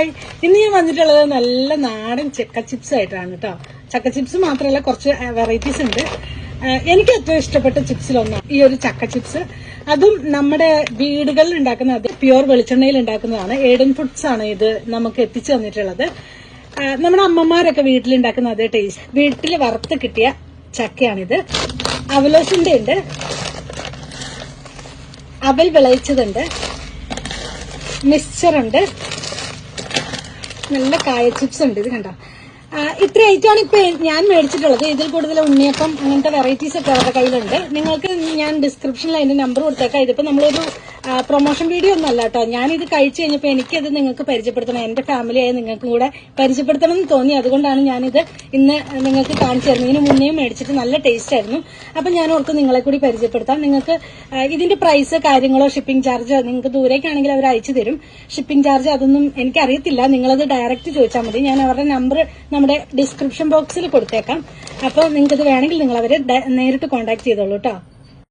Hi. ഇന്ന് ഞാൻ വന്നിട്ടുള്ളത് നല്ല നാടൻ ചക്ക ചിപ്സ് ആയിട്ടാണ് കേട്ടോ ചക്ക ചിപ്സ് മാത്രമല്ല കുറച്ച് വെറൈറ്റീസ് ഉണ്ട്. എനിക്ക് ഏറ്റവും ഇഷ്ടപ്പെട്ട ചിപ്സിലൊന്നാണ് ഈ ഒരു ചക്ക ചിപ്സ് അതും നമ്മുടെ വീടുകളിൽ ഉണ്ടാക്കുന്ന അത് പ്യുവർ വെളിച്ചെണ്ണയിൽ ഉണ്ടാക്കുന്നതാണ്. ഏഡൻ ഫുഡ്സ് ആണ് ഇത് നമുക്ക് എത്തിച്ചു തന്നിട്ടുള്ളത്. നമ്മുടെ അമ്മമാരൊക്കെ വീട്ടിലുണ്ടാക്കുന്ന അതേ ടേസ്റ്റ് വീട്ടിൽ വറുത്ത് കിട്ടിയ ചക്കയാണിത്. അവലോസിന്റെ ഉണ്ട്. അവൽ വിളയിച്ചതുണ്ട്. മിക്സ്ചർ ഉണ്ട് നല്ല കായ ചിപ്സ് ഉണ്ട് ഇത് കണ്ടോ? ഇത്ര ഐറ്റമാണ് ഇപ്പൊ ഞാൻ മേടിച്ചിട്ടുള്ളത്. ഇതിൽ കൂടുതൽ ഉണ്ണിയപ്പം അങ്ങനത്തെ വെറൈറ്റീസ് ഒക്കെ അവരുടെ കയ്യിലുണ്ട്. നിങ്ങൾക്ക് ഞാൻ ഡിസ്ക്രിപ്ഷനിൽ അതിന്റെ നമ്പർ കൊടുത്തേക്കാം. ഇതിപ്പോ നമ്മളൊരു പ്രൊമോഷൻ വീഡിയോ ഒന്നും അല്ല കേട്ടോ ഞാനിത് കഴിച്ചു കഴിഞ്ഞപ്പോൾ എനിക്കത് നിങ്ങൾക്ക് പരിചയപ്പെടുത്തണം. എന്റെ ഫാമിലിയായി നിങ്ങൾക്കും കൂടെ പരിചയപ്പെടുത്തണം എന്ന് തോന്നി. അതുകൊണ്ടാണ് ഞാനിത് ഇന്ന് നിങ്ങൾക്ക് കാണിച്ചു തരുന്നത്. ഇതിന് മുന്നേ മേടിച്ചിട്ട് നല്ല ടേസ്റ്റ് ആയിരുന്നു. അപ്പൊ ഞാൻ ഓർക്കും നിങ്ങളെ കൂടി പരിചയപ്പെടുത്താം. നിങ്ങൾക്ക് ഇതിന്റെ പ്രൈസ് കാര്യങ്ങളോ ഷിപ്പിംഗ് ചാർജോ നിങ്ങൾക്ക് ദൂരേക്കാണെങ്കിൽ അവർ അയച്ചു തരും. ഷിപ്പിംഗ് ചാർജ് അതൊന്നും എനിക്കറിയത്തില്ല. നിങ്ങളത് ഡയറക്റ്റ് ചോദിച്ചാൽ മതി. ഞാൻ അവരുടെ നമ്പർ നമ്മുടെ ഡിസ്ക്രിപ്ഷൻ ബോക്സിൽ കൊടുത്തേക്കാം. അപ്പോൾ നിങ്ങൾക്കത് വേണമെങ്കിൽ നിങ്ങൾ അവരെ നേരിട്ട് കോൺടാക്ട് ചെയ്തോളൂ കേട്ടോ